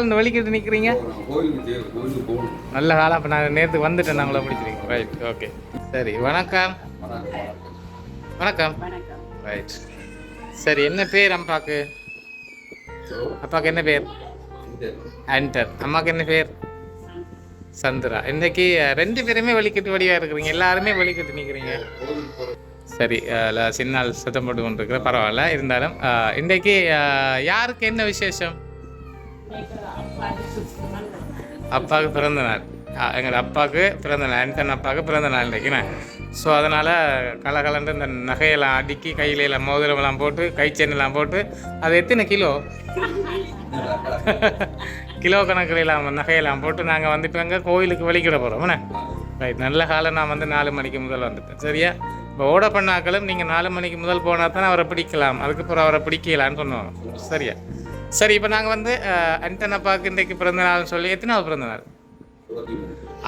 காலம் வெளிக்கிட்டு நிற்கிறீங்க நான் கோயிலுக்கு தே- கோயிலுக்கு போகணும் நல்ல காலம் அப்போ நான் நேற்று வந்துட்டேன் நாங்கள பிடிச்சிருக்கேன் ரைட் ஓகே சரி வணக்கம். வணக்கம். வணக்கம். ரைட் சரி என்ன பேர் அப்பாக்கு அப்பாவுக்கு என்ன பேர்? இந்த ஆண்டர் அம்மாவுக்கு என்ன பேர்? சந்திரா. இன்னைக்கு அஹ், ரெண்டு பேருமே வெளிக்கிட்டு வழியாக இருக்கிறீங்க. எல்லாருமே வெளிக்கிட்டு நிற்கிறீங்க சரி சின்னால் சுத்தம் போட்டு கொண்டு இருக்கிற பரவாயில்ல. இருந்தாலும் இன்றைக்கு யாருக்கு என்ன விசேஷம்? அப்பாவுக்கு பிறந்த நாள். எங்கள் அப்பாவுக்கு பிறந்த நாள் ஆண்டன் அப்பாவுக்கு பிறந்த நாள் இன்றைக்குண்ணே ஸோ அதனால் கலகலந்து இந்த நகையெல்லாம் அடுக்கி கையில எல்லாம் மோதிரமெல்லாம் போட்டு கை போட்டு அது எத்தனை கிலோ? கிலோ கணக்கில் எல்லாம் நகையெல்லாம் போட்டு நாங்கள் வந்து இப்போ எங்கே கோயிலுக்கு வெளிக்கிட போகிறோம்ண்ணே ரைட் நல்ல காலம் நான் வந்து நாலு மணிக்கு முதல் வந்துட்டேன் சரியா? இப்போ ஓட பண்ணாக்களும் நீங்கள் நாலு மணிக்கு முதல் போனால் தானே அவரை பிடிக்கலாம் அதுக்கப்புறம் அவரை பிடிக்கலான்னு சொன்னோம் சரியா? சரி இப்போ நாங்கள் வந்து அன்டன் அப்பாவுக்கு இன்றைக்கு பிறந்த நாள்னு சொல்லி எத்தனாவது பிறந்த நாள்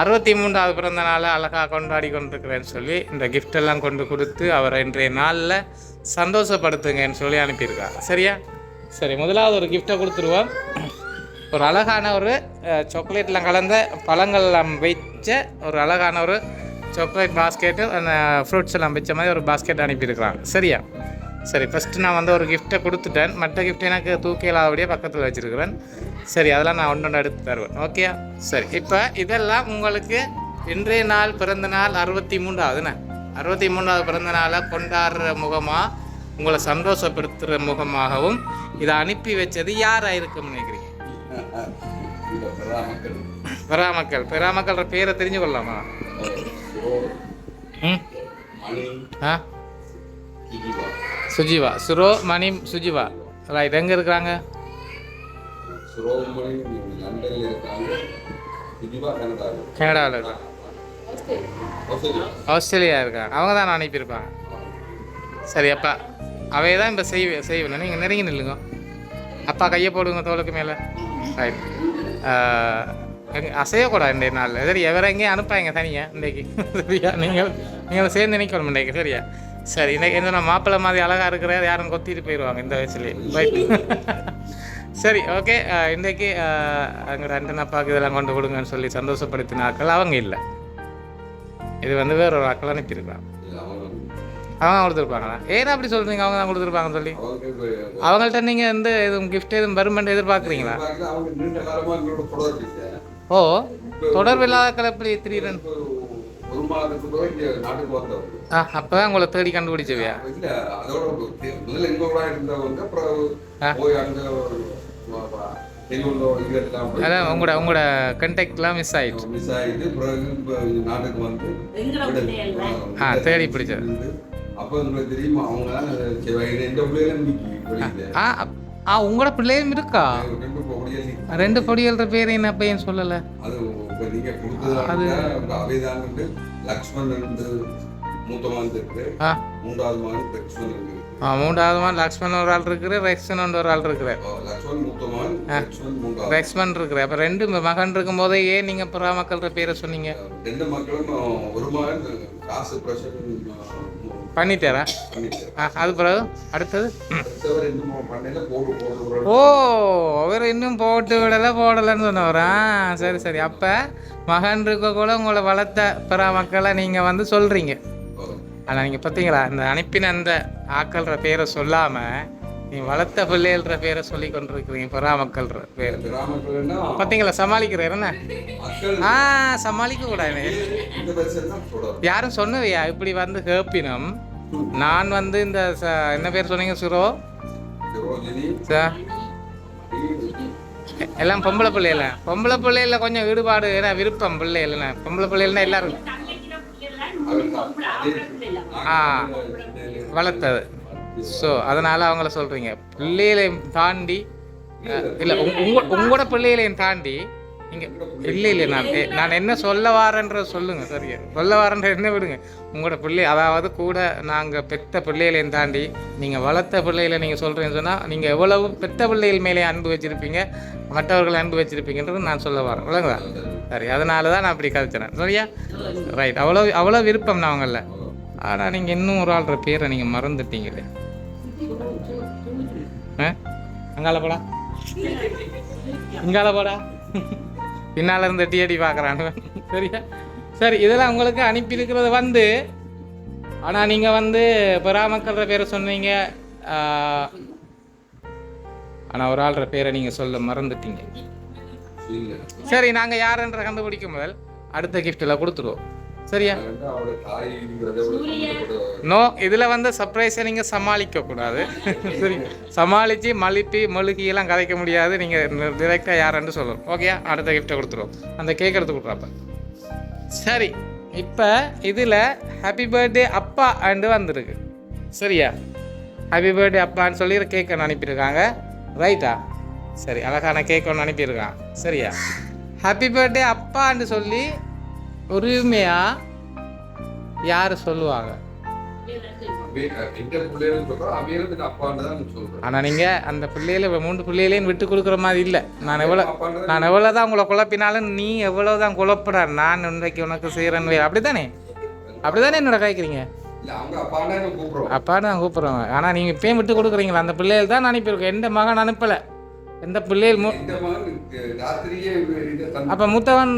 அறுபத்தி மூன்றாவது பிறந்த நாளை அழகாக கொண்டாடி கொண்டிருக்கிறேன்னு சொல்லி இந்த gift எல்லாம் கொண்டு கொடுத்து அவரை இன்றைய நாளில் சந்தோஷப்படுத்துங்கன்னு சொல்லி அனுப்பியிருக்காங்க. சரியா? சரி முதலாவது ஒரு கிஃப்டை கொடுத்துருவோம். ஒரு அழகான ஒரு சாக்லேட்லாம் கலந்த பழங்கள் எல்லாம் வைச்ச ஒரு அழகான ஒரு சாக்லேட் பாஸ்கெட்டு அந்த ஃப்ரூட்ஸ் எல்லாம் வச்ச மாதிரி ஒரு பாஸ்கெட் அனுப்பியிருக்கிறாங்க. சரியா? சரி ஃபஸ்ட்டு நான் வந்து ஒரு கிஃப்ட்டை கொடுத்துட்டேன். மற்ற கிஃப்ட் எனக்கு தூக்கியலாவடியே பக்கத்தில் வச்சுருக்கிறேன். சரி அதெல்லாம் நான் ஒன்று ஒன்று எடுத்து தருவேன். ஓகே சரி இப்போ இதெல்லாம் உங்களுக்கு இன்றைய நாள் பிறந்த நாள் அறுபத்தி மூன்றாவதுண்ணே அறுபத்தி மூன்றாவது பிறந்த நாளை கொண்டாடுற முகமாக உங்களை சந்தோஷப்படுத்துகிற முகமாகவும் இதை அனுப்பி வச்சது யாராக இருக்கும்னு நினைக்கிறீங்க? பெறாமக்கள். பெறாமக்கள்ற பேரை தெரிஞ்சு கொள்ளலாமா ஆ? சுஜிவா. சுரோ மணி சுஜிவா. ரைட் எங்கே இருக்கிறாங்க? கனடாவில் ஆஸ்திரேலியா. இருக்காங்க. அவங்க தான் அனுப்பியிருப்பாங்க. சரி அப்பா. அவைய தான் இப்போ செய்வே செய்வேன். நீங்கள் நெருங்கி நில்லுங்க. அப்பா கையை போடுங்க தோளுக்கு மேலே. ரைட். அசையக்கூடாது இன்றைய நாளில். சரி எவரை எங்கேயும் அனுப்பாங்க தனியாக இன்றைக்கு. சரியா? நீங்கள் நீங்கள் சேர்ந்து நிற்கணும் இன்றைக்கு. சரியா? சரி இன்னைக்கு என்ன மாப்பிள்ளை மாதிரி அழகாக இருக்கிறார் யாரும் கொத்திட்டு போயிடுவாங்க இந்த வயசுலேயே. ரைட் சரி ஓகே இன்றைக்கு எங்களோட அண்டன் அப்பாவுக்கு இதெல்லாம் கொண்டு கொடுங்கன்னு சொல்லி சந்தோஷப்படுத்தின ஆட்கள் அவங்க இல்லை. இது வந்து வேற ஒரு ஆக்கள் அனுப்பியிருக்காங்க இது அவங்க கொடுத்துருப்பாங்களா? ஏன் அப்படி சொல்கிறீங்க அவங்க தான் கொடுத்துருப்பாங்கன்னு சொல்லி. அவங்கள்ட்ட நீங்கள் எந்த எதுவும் கிஃப்ட் எதுவும் வருமெண்ட் எதிர்பார்க்குறீங்களா. ஓ தொடர்பு இல்லாத கலப்படி திடீர்னு இங்க நாட்டுக்கு அப்போ தான் உங்களை தேடி கண்டுபிடிச்சவையா? இல்ல அதோட முதல்ல எங்களோட இருந்தவங்க அப்புறம் போய் அங்க போய் அதான் உங்களோட உங்களோட கண்டெக்ட்லாம் மிஸ் ஆயிடுச்சு. மிஸ் ஆயிட்டு பிறகு இப்ப நாட்டுக்கு வந்து ஆ, தேடி பிடிச்சது. அப்ப உங்களுக்கு தெரியுமா அவங்க எந்த பிள்ளைகளும் ஆ ஆ உங்களோட பிள்ளையும் இருக்கா? ரெண்டு பொடியல் ரெண்டு பொடியல்ற பேர் என்ன பையன் சொல்லலை? அது நீங்க அவைதான் வந்து இருக்கு ஆ. மூன்றாவது மகன் லக்ஷ்மண் இருக்கு ஆ மூன்றாவது மாதிரி லக்ஷ்மண் ஒரு ஆள் இருக்கிற ரெக்ஷன் ஒரு ஆள் இருக்கிற ரெக்ஸ்மன் இருக்கிற அப்போ ரெண்டு மகன் இருக்கும்போதே ஏன் நீங்கள் புறாமக்கள்ன்ற பேரை சொன்னீங்க? ரெண்டு மக்களும் ஒரு மகன் காசு பிரஷர் பண்ணிட்டாரா? அது பிறகு? அடுத்தது? ஓ அவர் இன்னும் போட்டு விடலை போடலைன்னு சொன்னவரா? சரி சரி. அப்போ மகன் இருக்க கூட உங்களை வளர்த்த பிற மக்களை நீங்கள் வந்து சொல்கிறீங்க ஆனால் நீங்கள் பார்த்தீங்களா இந்த அனுப்பின அந்த ஆக்கள்ற பேரை சொல்லாமல் நீ வளர்த்த பிள்ளைகள்ற பேரை சொல்லி கொண்டிருக்கிறீங்க பிறா மக்கள்ன்ற பேர். பார்த்தீங்களா சமாளிக்கிறார் என்ன? ஆ சமாளிக்க கூடாது. யாரும் சொன்னவையா? இப்படி வந்து கேப்பினம் நான் வந்து இந்த என்ன பேர் சொன்னீங்க சுரோ? ரோஜினி ச- எல்லாம் பொம்பளை பிள்ளைகள. பொம்பளை பிள்ளையில கொஞ்சம் ஈடுபாடு ஏன்னா விருப்பம் பிள்ளையில பொம்பளை பிள்ளைகள்னா எல்லாரும். ஆ வளர்த்தது. ஸோ அதனால் அவங்கள சொல்கிறீங்க பிள்ளைகளையும் தாண்டி இல்லை உங்க உங்களோட பிள்ளைகளையும் தாண்டி நீங்கள் இல்லை இல்லை நான் நான் என்ன சொல்ல வாரேன்றத சொல்லுங்கள் சரியா? சொல்ல வாரன்ற என்ன விடுங்க? உங்களோட பிள்ளை அதாவது கூட நாங்கள் பெத்த பிள்ளைகளையும் தாண்டி நீங்கள் வளர்த்த பிள்ளைகளை நீங்கள் சொல்கிறேன்னு சொன்னால் நீங்கள் எவ்வளவு பெத்த பிள்ளைகள் மேலே அன்பு வச்சுருப்பீங்க மற்றவர்கள் அன்பு வச்சுருப்பீங்கன்றது நான் சொல்ல வரேன். விளங்குதா? சரி அதனால தான் நான் அப்படி கதைச்சினேன் சரியா? ரைட் அவ்வளோ அவ்வளோ விருப்பம் நான் அவங்கள ஆனால் நீங்கள் இன்னும் ஒரு ஆள்ற பேரை நீங்கள் மறந்துட்டீங்களே. ஆ? அங்கால போடா. இங்கால போடா. பின்னால் இருந்து எட்டி எட்டி பார்க்குறான். சரியா? சரி இதெல்லாம் உங்களுக்கு அனுப்பியிருக்கிறது வந்து ஆனால் நீங்கள் வந்து பெறாமக்கள்ற பேரை சொன்னீங்க ஆனால் ஒரு ஆள்ற பேரை நீங்கள் சொல்ல மறந்துட்டீங்க. சரி நாங்கள் யாருன்ற கண்டுபிடிக்கும் முதல் அடுத்த கிஃப்ட்டில் கொடுத்துருவோம். சரியா? நோ இதில் வந்து சர்ப்ரைஸை நீங்கள் சமாளிக்க கூடாது சரி. சமாளித்து மலிப்பி மொழுகியெல்லாம் கதைக்க முடியாது. நீங்கள் டிரெக்டாக யாருன்னு சொல்லணும். ஓகேயா அடுத்த கிஃப்ட்டை கொடுத்துருவோம். அந்த கேக் எடுத்து கொடுக்குறாப்ப. சரி. இப்போ இதில் ஹாப்பி பர்த்டே அப்பா அண்டு வந்திருக்கு. சரியா? ஹாப்பி பர்த்டே அப்பான்னு சொல்லி கேக் ஒன்று அனுப்பியிருக்காங்க. ரைட்டா சரி. அழகான கேக் ஒன்று அனுப்பியிருக்கான். சரியா? ஹாப்பி பர்த்டே அப்பான்னு சொல்லி உரிமையாக யார் சொல்லுவாங்க? ஆனால் நீங்கள் அந்த பிள்ளையில மூன்று பிள்ளைகளையும் விட்டு கொடுக்குற மாதிரி இல்லை. நான் எவ்வளோ நான் எவ்வளோ தான் உங்களை குழப்பினாலும் நீ எவ்வளோ தான் குழப்படா நான் இன்றைக்கு உனக்கு செய்கிறேன் அப்படி தானே அப்படி தானே என்னோட கேட்குறீங்க அப்பான்னு தான் கூப்பிடுறோம். நான் ஆனால் நீங்கள் இப்பயும் விட்டு கொடுக்குறீங்களா? அந்த பிள்ளைகள் தான் அனுப்பியிருக்கோம். எந்த மகன் அனுப்பலை? எந்த பிள்ளைகள் அப்போ மூத்தவன்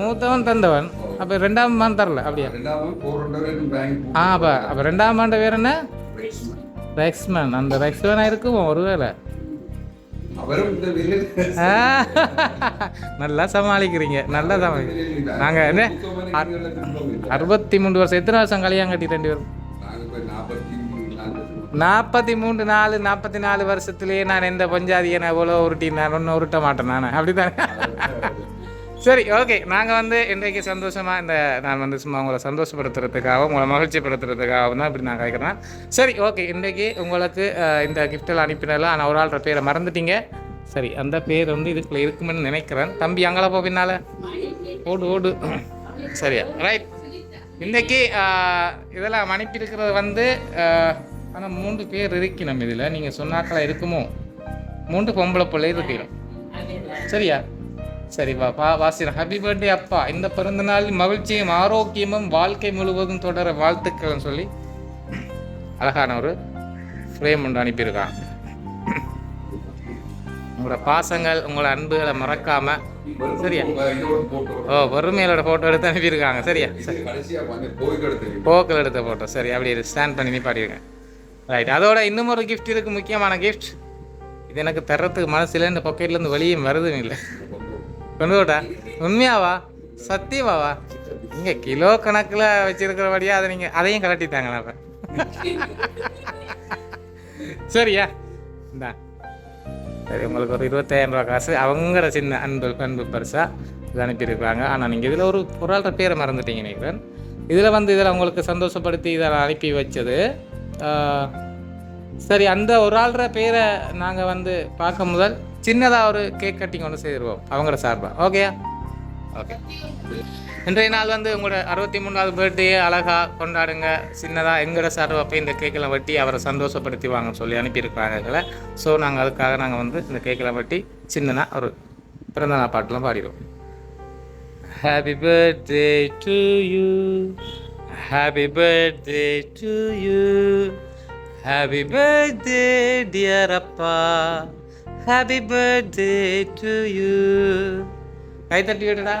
மூத்தவன் தந்தவன். அப்போ ரெண்டாம் மகன் தரல அப்படியா? ஆ அப்போ அப்போ ரெண்டாம் ஆண்டு பேர் என்ன? ரெக்ஸ்மேன் அந்த ரெக்ஸ்மேனாக இருக்கும் ஒருவேளை? நல்லா சமாளிக்கிறீங்க. நல்லா சமாளிக்கிறீங்க நாங்கள் என்ன? அறுபத்தி மூணு வருஷம். எத்தனை வருஷம் கல்யாணம் கட்டி ரெண்டு பேரும்? நாற்பத்தி மூன்று மூணு நாலு நாற்பத்தி நாலு வருஷத்துலேயே நான் எந்த பஞ்சாதியை நான் எவ்வளோ உருட்டி நான் ஒன்றும் உருட்ட மாட்டேன் நான். அப்படித்தானே? சரி ஓகே நாங்கள் வந்து இன்றைக்கு சந்தோஷமாக இந்த நான் வந்து சும்மா உங்களை சந்தோஷப்படுத்துறதுக்காகவும் உங்களை மகிழ்ச்சிப்படுத்துறதுக்காகவும் தான் இப்படி நான் கேட்குறேன் சரி ஓகே இன்றைக்கு உங்களுக்கு இந்த கிஃப்டெல்லாம் அனுப்பினதில் ஆனால் ஒரு ஆள்ற பேரை மறந்துட்டீங்க. சரி அந்த பேர் வந்து இதுக்குள்ளே இருக்குமென்னு நினைக்கிறேன். தம்பி அங்கே போ பின்னால். ஓடு ஓடு. சரியா? ரைட் இன்னைக்கு இதெல்லாம் அனுப்பியிருக்கிறது வந்து ஆனால் மூன்று பேர் இருக்கணும் இதில். நீங்கள் சொன்னாக்களா இருக்குமோ? மூன்று பொம்பளை பிள்ளை இருக்கணும். சரியா? சரி வா பா வாசிக்கிறேன் ஹாப்பி பர்த்டே அப்பா. இந்த பிறந்த நாளில் மகிழ்ச்சியும் ஆரோக்கியமும் வாழ்க்கை முழுவதும் தொடர வாழ்த்துக்கள்னு சொல்லி அழகான ஒரு ஃப்ரேம் ஒன்று அனுப்பியிருக்கான். உங்களோட பாசங்கள் உங்களோட அன்புகளை மறக்காம சரியா? ஓ பொறுமையோட ஃபோட்டோ எடுத்து அனுப்பியிருக்காங்க. சரியா? வந்து போய்க்கு எடுத்து போக்கில் எடுத்த ஃபோட்டோ சரி அப்படியே ஸ்டாண்ட் பண்ணி நிப்பாட்டியிருக்கேன் ரைட் அதோட இன்னும் ஒரு கிஃப்ட் இருக்குது முக்கியமான கிஃப்ட் இது எனக்கு தர்றதுக்கு மனசில் இந்த பாக்கெட்லேருந்து வழியும் வருதும் இல்லை. கொண்டு விட்டா உண்மையாவா? சத்தியமாவா? இங்கே கிலோ கணக்கில் வச்சிருக்கிறபடியா அதை நீங்கள் அதையும் கலட்டிட்டாங்க நான் சரியா? இந்தா. சரி உங்களுக்கு ஒரு இருபத்தாயிரம் ரூபா காசு. அவங்கிற சின்ன அன்பு அன்பு பரிசாக இது அனுப்பியிருக்கிறாங்க. ஆனால் நீங்கள் இதில் ஒரு பொருளாளர் பேரை மறந்துட்டீங்க நினைக்கிறேன். இதில் வந்து இதில் உங்களுக்கு சந்தோஷப்படுத்தி இதில் அனுப்பி வச்சது சரி அந்த ஒரு ஆள்ற பேரை நாங்கள் வந்து பார்க்க முதல் சின்னதாக ஒரு கேக் கட்டிங் ஒன்று செய்திருவோம் அவங்களோட சார்பாக ஓகேயா ஓகே இன்றைய நாள் வந்து உங்களோட அறுபத்தி மூணாவது பர்த்டே அழகாக கொண்டாடுங்க. சின்னதாக எங்களோட சார்பாக போய் இந்த கேக்கெல்லாம் வெட்டி அவரை சந்தோஷப்படுத்தி வாங்கன்னு சொல்லி அனுப்பியிருக்கிறாங்க எங்களை. ஸோ நாங்கள் அதுக்காக நாங்கள் வந்து இந்த கேக்கெல்லாம் வெட்டி சின்னதாக ஒரு பிறந்தநாள் பாட்டெலாம் பாடிடுவோம். Happy birthday to you happy birthday to you happy birthday dear அப்பா ஹாப்பி பர்த்டே டு யூ கை தட்டி விடுடா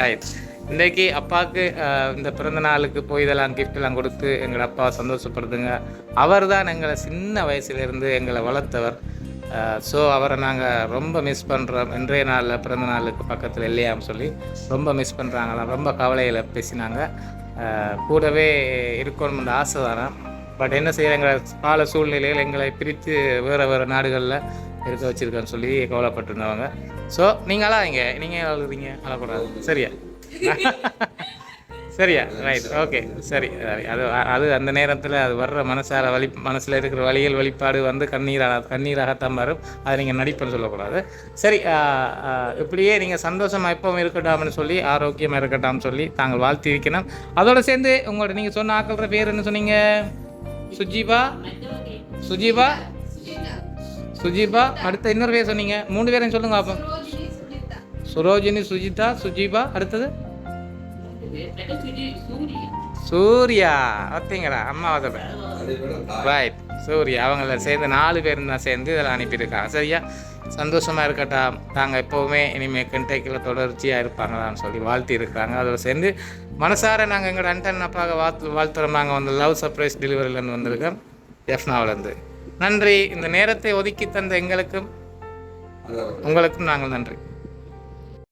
ரைட் இன்றைக்கி அப்பாவுக்கு இந்த பிறந்த நாளுக்கு போய் இதெல்லாம் கிஃப்டெல்லாம் கொடுத்து எங்கள் அப்பா சந்தோஷப்படுத்துங்க. அவர் தான் எங்களை சின்ன வயசுலேருந்து எங்களை வளர்த்தவர். ஸோ அவரை நாங்கள் ரொம்ப மிஸ் பண்ணுறோம் இன்றைய நாளில் பிறந்த நாளுக்கு பக்கத்தில் இல்லையான்னு சொல்லி ரொம்ப மிஸ் பண்ணுறாங்களாம் ரொம்ப கவலையில் பேசினாங்க. கூடவே இருக்கணும்னு ஆசை தானே பட் என்ன செய்யற எங்களை கால சூழ்நிலையில் எங்களை பிரித்து வேறு வேறு நாடுகளில் இருக்க வச்சிருக்கேன்னு சொல்லி கவலைப்பட்டிருந்தவங்க. ஸோ நீங்கள் அழாதீங்க நீங்கள் அழுகுறீங்க? அழக்கூடாது சரியா? சரியா? ரைட் ஓகே சரி. சரி. அது அது அந்த நேரத்தில் அது வர்ற மனசார வழி மனசில் இருக்கிற வழிகள் வழிபாடு வந்து கண்ணீராக கண்ணீராகத்தான் வரும். அதை நீங்கள் நடிப்புன்னு சொல்லக்கூடாது. சரி இப்படியே நீங்கள் சந்தோஷமாக எப்பவும் இருக்கட்டாம்னு சொல்லி ஆரோக்கியமாக இருக்கட்டாம்னு சொல்லி தாங்கள் வாழ்த்தி இருக்கணும் அதோடு சேர்ந்து உங்களோட நீங்கள் சொன்ன ஆக்கள்ற பேர் என்ன சொன்னீங்க? சுஜீபா சுஜீபா சுஜீபா அடுத்த இன்னொரு பேர் சொன்னீங்க. மூணு பேரையும் சொல்லுங்க அப்போ. சுரோஜினி சுஜிதா சுஜீபா அடுத்தது? சூர்யா. பார்த்தீங்களா அம்மா அதே விட ஸோ ஒரு அவங்கள சேர்ந்து நாலு பேர் தான் சேர்ந்து இதில் அனுப்பியிருக்காங்க சரியா? சந்தோஷமாக இருக்கட்டா? தாங்க எப்போவுமே இனிமேல் கென்டேக்கில் தொடர்ச்சியாக இருப்பாங்களான்னு சொல்லி வாழ்த்தி இருக்கிறாங்க. அதோட சேர்ந்து மனசார நாங்கள் எங்களோட அண்டன் அப்பாவை வாழ்த்து வாழ்த்துறோம். நாங்கள் வந்து லவ் சர்ப்ரைஸ் டெலிவரியிலேருந்து வந்திருக்கோம். எஃப்னாவிலேருந்து நன்றி. இந்த நேரத்தை ஒதுக்கி தந்த எங்களுக்கும் உங்களுக்கும் நாங்கள் நன்றி.